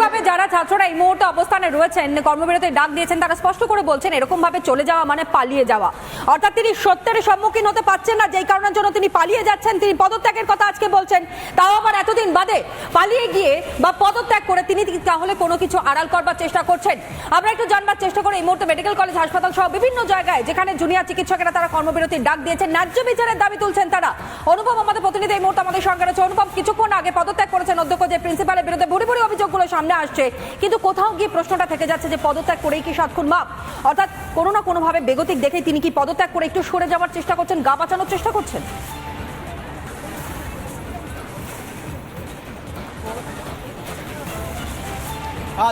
কীভাবে যারা ছাত্ররা এই মুহূর্তে অবস্থানে রয়েছেন, কর্মবিরতির ডাক দিয়েছেন, তারা স্পষ্ট করে বলছেন এরকম ভাবে চলে যাওয়া মানে পালিয়ে যাওয়া। অর্থাৎ তিনি সত্যের সম্মুখীন হতে পারছেন না, যেই কারণের জন্য তিনি পালিয়ে যাচ্ছেন, তিনি পদত্যাগের কথা আজকে বলছেন। তাও আবার এতদিন বাদে পালিয়ে গিয়ে বা পদত্যাগ করে তিনি তাহলে কোনো কিছু আড়াল করবার চেষ্টা করছেন? আমরা একটু জানবার চেষ্টা করি, এই মুহূর্তে মেডিকেল কলেজ, হাসপাতাল সহ বিভিন্ন জায়গায় যেখানে জুনিয়র চিকিৎসকেরা তারা কর্মবিরতির ডাক দিয়েছেন, ন্যায্য বিচারের দাবি তুলছেন তারা। অনুভব আমাদের প্রতিনিধি এই মুহূর্তে আমাদের সঙ্গে রয়েছে। অনুভব কিছুক্ষণ আগে পদত্যাগ করেছেন অধ্যক্ষ যে প্রিন্সিপালের বিরুদ্ধে ভুরি ভুরি অভিযোগগুলো সামনে আসছে। কিন্তু কোথাও গিয়ে প্রশ্নটা থেকে যাচ্ছে যে পদত্যাগ করেই কি সাতক্ষণ মাপ? অর্থাৎ কোনো না কোনোভাবে বেগতিক দেখে তিনি কি পদত্যাগ করে একটু সরে যাওয়ার চেষ্টা করছেন, গা বাঁচানোর চেষ্টা করছেন?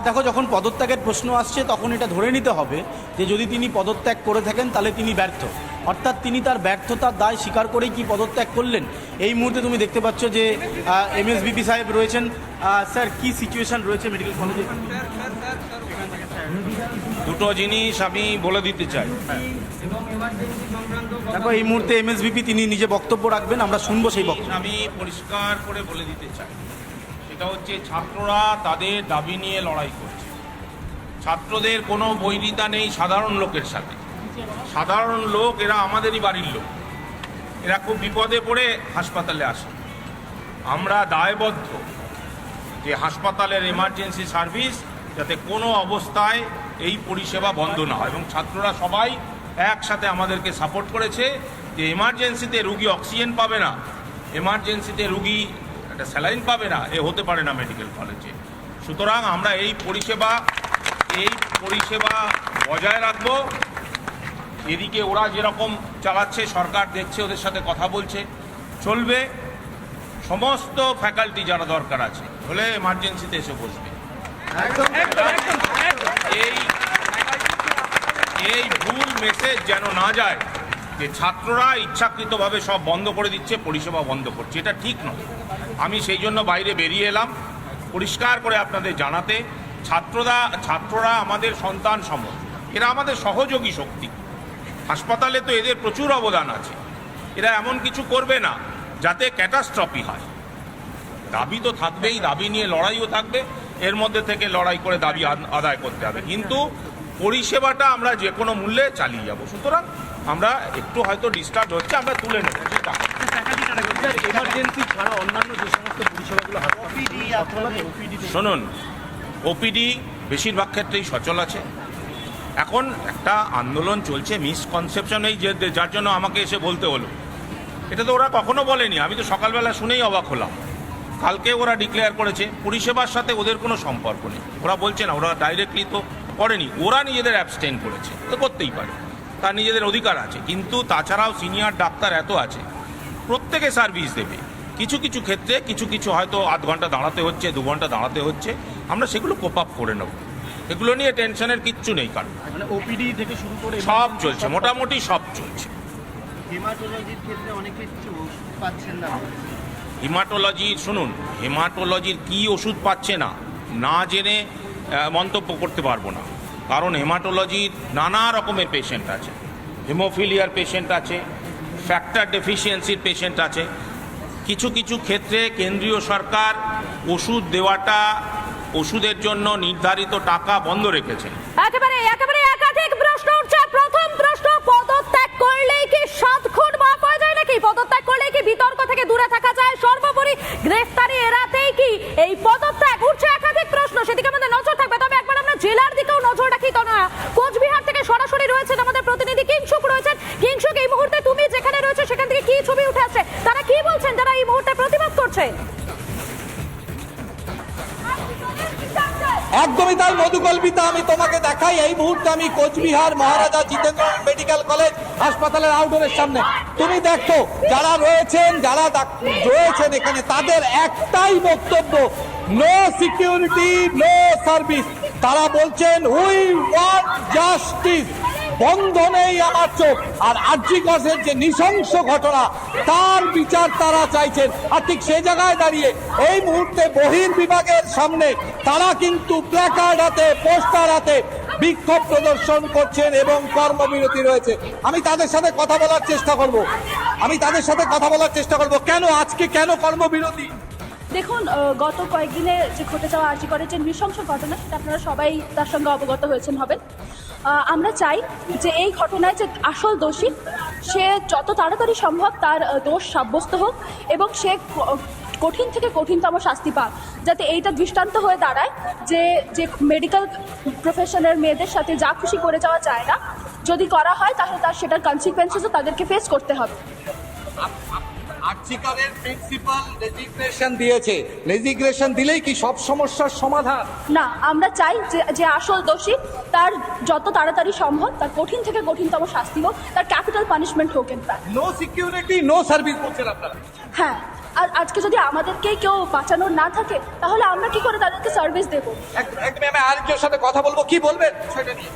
দেখো, যখন পদত্যাগের প্রশ্ন আসছে, তখন এটা ধরে নিতে হবে যে যদি তিনি পদত্যাগ করে থাকেন, তাহলে তিনি ব্যর্থ। অর্থাৎ তিনি তার ব্যর্থতার দায় স্বীকার করেই কি পদত্যাগ করলেন? এই মুহূর্তে তুমি দেখতে পাচ্ছ যে এমএসবিপি সাহেব রয়েছেন। স্যার কি সিচুয়েশন রয়েছে মেডিকেল কলেজে দুটো জিনিস আমি বলে দিতে চাই। দেখো এই মুহূর্তে এমএসবিপি তিনি নিজে বক্তব্য রাখবেন আমরা শুনব সেই বক্তব্য। আমি পরিষ্কার করে বলে দিতে চাই। সেটা হচ্ছে ছাত্ররা তাদের দাবি নিয়ে লড়াই করছে। ছাত্রদের কোনো বৈরিতা নেই সাধারণ লোকের সাথে। সাধারণ লোক, এরা আমাদেরই বাড়ির লোক। এরা খুব বিপদে পড়ে হাসপাতালে আসে। আমরা দায়বদ্ধ যে হাসপাতালের এমার্জেন্সি সার্ভিস যাতে কোনো অবস্থায় এই পরিষেবা বন্ধ না হয় এবং ছাত্ররা সবাই একসাথে আমাদেরকে সাপোর্ট করেছে যে এমার্জেন্সিতে রুগী অক্সিজেন পাবে না এমার্জেন্সিতে রুগী একটা স্যালাইন পাবে না, এ হতে পারে না মেডিকেল কলেজে সুতরাং আমরা এই পরিষেবা এই পরিষেবা বজায় রাখব। এদিকে ওরা যেরকম চালাচ্ছে সরকার দেখছে ওদের সাথে কথা বলছে। চলবে। সমস্ত ফ্যাকাল্টি যারা দরকার আছে হলে এমার্জেন্সিতে এসে বসবে। এই এই ভুল মেসেজ যেন না যায় যে ছাত্ররা ইচ্ছাকৃতভাবে সব বন্ধ করে দিচ্ছে পরিষেবা বন্ধ করছে এটা ঠিক নয়। আমি সেই জন্য বাইরে বেরিয়ে এলাম পরিষ্কার করে আপনাদের জানাতে। ছাত্ররা ছাত্ররা আমাদের সন্তান সম এরা আমাদের সহযোগী শক্তি। হাসপাতালে তো এদের প্রচুর অবদান আছে। এরা এমন কিছু করবে না যাতে ক্যাটাস্ট্রফি হয়। দাবি তো থাকবেই দাবি নিয়ে লড়াইও থাকবে এর মধ্যে থেকে লড়াই করে দাবি আদায় করতে হবে। কিন্তু পরিষেবাটা আমরা যে কোনো মূল্যে চালিয়ে যাব। সুতরাং আমরা একটু হয়তো ডিস্টার্ব হচ্ছে আমরা তুলে নেব সেটা এমার্জেন্সি ছাড়া অন্যান্য যে সমস্ত পরিষেবাগুলো শুনুন ওপিডি বেশিরভাগ ক্ষেত্রেই সচল আছে। এখন একটা আন্দোলন চলছে মিসকনসেপশন এই যে যার জন্য আমাকে এসে বলতে হলো। এটা তো ওরা কখনো বলেনি, আমি তো সকালবেলা শুনেই অবাক হলাম। কালকে ওরা ডিক্লেয়ার করেছে, পরিষেবার সাথে ওদের কোনো সম্পর্ক নেই। ওরা বলছে না, ওরা ডাইরেক্টলি তো করেনি, ওরা নিজেদের অ্যাবস্টেন করেছে, তো করতেই পারে। তার নিজেদের অধিকার আছে, কিন্তু তাছাড়াও সিনিয়র ডাক্তার এত আছে, প্রত্যেকে সার্ভিস দেবে। কিছু কিছু ক্ষেত্রে কিছু কিছু হয়তো আধ ঘণ্টা দাঁড়াতে হচ্ছে, দু ঘণ্টা দাঁড়াতে হচ্ছে, আমরা সেগুলো কোপ আপ করে নেব। এগুলো নিয়ে টেনশনের কিচ্ছু নেই কারণ। মানে ওপিডি থেকে শুরু করে সব চলছে মোটামুটি সব চলছে। হেমাটোলজির ক্ষেত্রে অনেকে কিছু ওষুধ পাচ্ছেন না হিমাটোলজি শুনুন হেমাটোলজির কি ওষুধ পাচ্ছে না না জেনে মন্তব্য করতে পারব না। কারণ হেমাটোলজির নানা রকমের পেশেন্ট আছে। হিমোফিলিয়ার পেশেন্ট আছে ফ্যাক্টর ডেফিসিয়েন্সির পেশেন্ট আছে। কিছু কিছু ক্ষেত্রে কেন্দ্রীয় সরকার ওষুধ দেওয়াটা ওষুধের জন্য নির্ধারিত টাকা বন্ধ রেখেছে। একেবারে একেবারে একাধিক প্রশ্ন উঠছে। প্রথম প্রশ্ন, পদত্যাগ করলেই কি সাত খুন মাফ হয়ে যায় নাকি? পদত্যাগ করলেই কি বিতর্ক থেকে দূরে থাকা যায়? সর্বোপরি গ্রেফতারি এড়াতেই কি এই পদত্যাগ? উঠছে একাধিক প্রশ্ন, সেদিকে আমাদের নজর থাকবে। তবে একবার আমরা জেলার দিকেও নজর রাখি তো না কোচবিহার থেকে সরাসরি রয়েছেন আমাদের প্রতিনিধি কিংসুক রয়েছেন। কিংসুক এই মুহূর্তে তুমি যেখানে রয়েছে, সেখান থেকে কি ছবি উঠে আসছে? তারা কি বলছেন? যারা এই মুহূর্তে প্রতিবাদ করছে? একদমই তাই মধুকল্পিতা আমি তোমাকে দেখাই, এই মুহূর্তে আমি কোচবিহার মহারাজা জিতেন্দ্র মেডিকেল কলেজ হাসপাতালের আউটডোরের সামনে। তুমি দেখো, যারা রয়েছেন যারা রয়েছেন এখানে, তাদের একটাই বক্তব্য নো সিকিউরিটি নো সার্ভিস তারা বলছেন উই ওয়ান্ট জাস্টিস বন্ধ নেই আমার চোখ। আর আর্যিকসের যে নৃশংস ঘটনা, তার বিচার তারা চাইছেন। আর ঠিক সে জায়গায় দাঁড়িয়ে এই মুহূর্তে বহির বিভাগের সামনে তারা কিন্তু প্ল্যাকার্ড হাতে পোস্টার হাতে বিক্ষোভ প্রদর্শন করছেন এবং কর্মবিরতি রয়েছে। আমি তাদের সাথে কথা বলার চেষ্টা করব। আমি তাদের সাথে কথা বলার চেষ্টা করব। কেন আজকে কেন কর্মবিরতি? দেখুন গত কয়েকদিনে যে ঘটে যাওয়া আর্জি করে যে নৃশংস ঘটনা, সেটা আপনারা সবাই তার সঙ্গে অবগত হয়েছেন, হবেন। আমরা চাই যে এই ঘটনায় যে আসল দোষী, সে যত তাড়াতাড়ি সম্ভব তার দোষ সাব্যস্ত হোক এবং সে কঠিন থেকে কঠিনতম শাস্তি পাক, যাতে এইটা দৃষ্টান্ত হয়ে দাঁড়ায় যে যে মেডিকেল প্রফেশনের মেয়েদের সাথে যা খুশি করে যাওয়া যায় না, যদি করা হয় তাহলে তার সেটার কনসিকুয়েন্সেসও তাদেরকে ফেস করতে হবে। আর্চিকারের প্রিন্সিপাল রেজিগনেশন দিয়েছে। রেজিগনেশন দিলেই কি সব সমস্যার সমাধান? না আমরা চাই যে যে আসল দোষী তার যত তাড়াতাড়ি সম্ভব তার কঠিন থেকে কঠিনতম শাস্তি হোক তার ক্যাপিটাল পানিশমেন্ট হোক in. No security no service বলছেন আপনারা। হ্যাঁ আর আজকে যদি আমাদেরকেই কেউ বাঁচানোর না থাকে তাহলে আমরা কি করে তাদেরকে সার্ভিস দেবো? একদম একদম আমি আরেকজনের সাথে কথা বলব কি বলবেন? সেটা নিয়ে।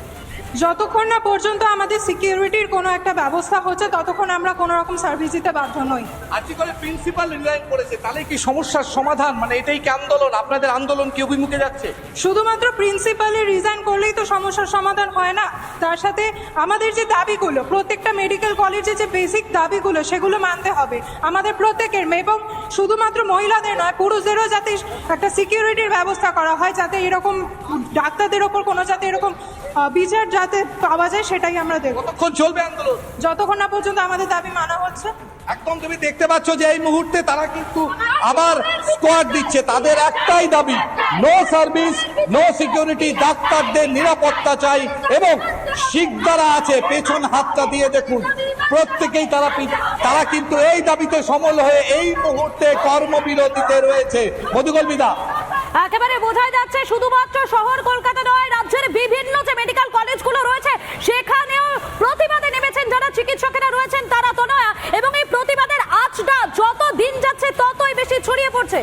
যতক্ষণ না পর্যন্ত আমাদের সিকিউরিটির কোনো একটা ব্যবস্থা হচ্ছে ততক্ষণ আমরা কোনো রকম সার্ভিস দিতে বাধ্য নই। আর্চিকারের প্রিন্সিপাল রিজাইন করেছে তাহলে কি সমস্যার সমাধান? মানে এটাই কি আন্দোলন? আপনাদের আন্দোলন কি অভিমুখে যাচ্ছে? শুধুমাত্র প্রিন্সিপালি রিজাইন করলেই তো সমস্যার সমাধান হয় না। তার সাথে আমাদের যে দাবিগুলো প্রত্যেকটা মেডিকেল কলেজে যে বেসিক দাবিগুলো সেগুলো মানতে হবে। আমাদের প্রত্যেকের এবং শুধুমাত্র মহিলাদের নয় পুরুষদেরও যাতে একটা সিকিউরিটির ব্যবস্থা করা হয় যাতে এরকম ডাক্তারদের ওপর কোনো যাতে এরকম বিচার যাতে পাওয়া যায় সেটাই আমরা দেখব। কতক্ষণ চলবে আন্দোলন? যতক্ষণ না পর্যন্ত আমাদের দাবি মানা হচ্ছে। একদম তুমি দেখতে পাচ্ছ যে এই মুহূর্তে তারা কিন্তু আবার স্কোয়াড দিচ্ছে। তাদের একটাই দাবি নো সার্ভিস নো সিকিউরিটি ডাক্তারদের নিরাপত্তা চাই এবং শিকদারা আছে পেছন হাতটা দিয়ে দেখুন। প্রত্যেকেই তারা তারা কিন্তু এই দাবিতে সমল হয়ে এই মুহূর্তে কর্মবিরতিতে রয়েছে। মধুকল্পিতা একেবারে বোঝাই যাচ্ছে শুধুমাত্র শহর কলকাতা নয়, রাজ্যের বিভিন্ন যে মেডিকেল কলেজগুলো রয়েছে, সেখানেও প্রতিবাদে নেমেছেন যারা চিকিৎসকেরা রয়েছেন তারা তো নয়। এবং এই প্রতিবাদের আজটা যত দিন যাচ্ছে ততই বেশি ছড়িয়ে পড়ছে।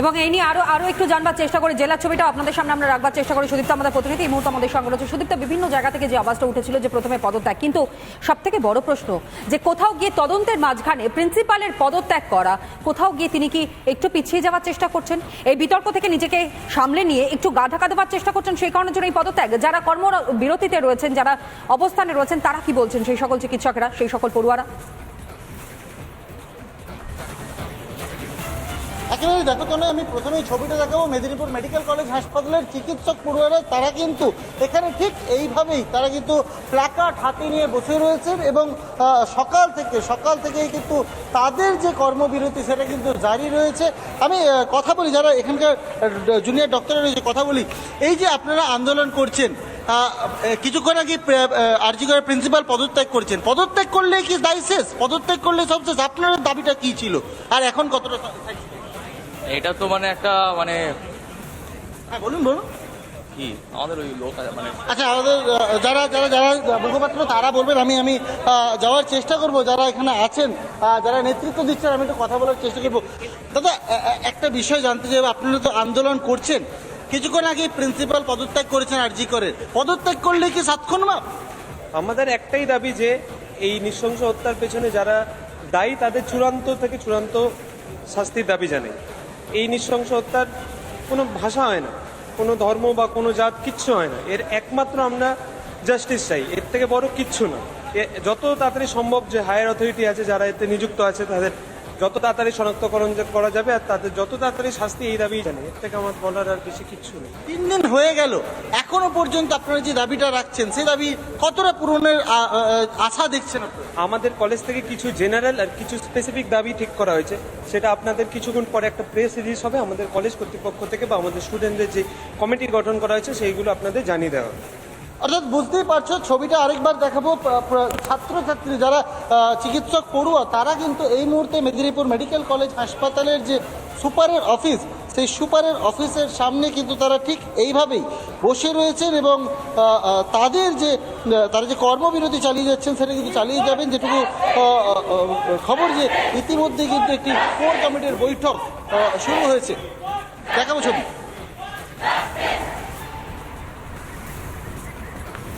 এবং এই নিয়ে আরও আরও একটু জানবার চেষ্টা করে। জেলার ছবিটা আপনাদের সামনে আমরা রাখবার চেষ্টা করি। সুদীপ্ত আমাদের প্রতিনিধি, এই মুহূর্তে আমাদের সঙ্গে রয়েছে সুদীপ্ত। বিভিন্ন জায়গা থেকে যে আওয়াজটা উঠেছিল যে প্রথমে পদত্যাগ। কিন্তু সব থেকে বড় প্রশ্ন, যে কোথাও গিয়ে তদন্তের মাঝখানে প্রিন্সিপালের পদত্যাগ করা, কোথাও গিয়ে তিনি কি একটু পিছিয়ে যাওয়ার চেষ্টা করছেন? এই বিতর্ক থেকে নিজেকে সামলে নিয়ে একটু গা ঢাকা দেওয়ার চেষ্টা করছেন, সেই কারণের জন্য এই পদত্যাগ। যারা কর্ম বিরতিতে রয়েছেন, যারা অবস্থানে রয়েছেন, তারা কি বলছেন সেই সকল চিকিৎসকরা, সেই সকল পড়ুয়ারা? একেবারে দেখো তো আমি প্রথমেই ছবিটা দেখাবো, মেদিনীপুর মেডিকেল কলেজ হাসপাতালের চিকিৎসক পড়ুয়ারা, তারা কিন্তু এখানে ঠিক এইভাবেই, তারা কিন্তু প্ল্যাকার্ড হাতে নিয়ে বসে রয়েছেন এবং সকাল থেকে, সকাল থেকেই কিন্তু তাদের যে কর্মবিরতি সেটা কিন্তু জারি রয়েছে। আমি কথা বলি যারা এখানকার জুনিয়র ডক্টর রয়েছে কথা বলি, এই যে আপনারা আন্দোলন করছেন কিছুক্ষণ আগে আরজি করে প্রিন্সিপাল পদত্যাগ করছেন। পদত্যাগ করলে কি দায়ী শেষ? পদত্যাগ করলে সব শেষ? আপনার দাবিটা কি ছিল? আর এখন কতটা এটা তো মানে একটা মানে হ্যাঁ বলুন বলুন। কি? আমাদের ওই লোক মানে আচ্ছা আমাদের যারা যারা যারা মুখপাত্র তারা বলবেন আমি আমি যাওয়ার চেষ্টা করব। যারা এখানে আছেন যারা নেতৃত্ব দিচ্ছেন আমি একটু কথা বলার চেষ্টা করব। দাদা একটা বিষয় জানতে চাই আপনারা তো আন্দোলন করছেন। কিছুক্ষণ আগে প্রিন্সিপাল পদত্যাগ করেছেন আরজি করে পদত্যাগ করলে কি সাতক্ষণ মাপ আমাদের একটাই দাবি যে এই নৃশংস হত্যার পেছনে যারা দায়ী তাদের চূড়ান্ত থেকে চূড়ান্ত শাস্তির দাবি জানাই। এই নৃশংস হত্যার কোনো ভাষা হয় না। কোনো ধর্ম বা কোনো জাত কিচ্ছু হয় না। এর একমাত্র আমরা জাস্টিস চাই। এর থেকে বড় কিচ্ছু না। যত তাড়াতাড়ি সম্ভব যে হায়ার অথরিটি আছে, যারা এতে নিযুক্ত আছে, তাদের যত তাড়াতাড়ি শনাক্তকরণ করা যাবে আর তাদের যত তাড়াতাড়ি শাস্তি এই দাবি জানি এর থেকে আমার বলার আর বেশি কিচ্ছু নেই। তিন দিন হয়ে গেল এখনও পর্যন্ত আপনারা যে দাবিটা রাখছেন সেই দাবি কতটা পূরণের আশা দেখছেন আমাদের কলেজ থেকে কিছু জেনারেল আর কিছু স্পেসিফিক দাবি ঠিক করা হয়েছে। সেটা আপনাদের কিছুক্ষণ পরে একটা প্রেস রিলিজ হবে আমাদের কলেজ কর্তৃপক্ষ থেকে বা আমাদের স্টুডেন্টদের যে কমিটি গঠন করা হয়েছে সেইগুলো আপনাদের জানিয়ে দেওয়া হবে। অর্থাৎ বুঝতেই পারছ, ছবিটা আরেকবার দেখাবো ছাত্রছাত্রী যারা চিকিৎসক পড়ুয়া, তারা কিন্তু এই মুহূর্তে মেদিনীপুর মেডিকেল কলেজ হাসপাতালের যে সুপারের অফিস, সেই সুপারের অফিসের সামনে কিন্তু তারা ঠিক এইভাবেই বসে রয়েছেন এবং তাদের যে তারা যে কর্মবিরতি চালিয়ে যাচ্ছেন, সেটা কিন্তু চালিয়ে যাবেন। যেটুকু খবর যে ইতিমধ্যে কিন্তু একটি কোর কমিটির বৈঠক শুরু হয়েছে। দেখাবো ছবি।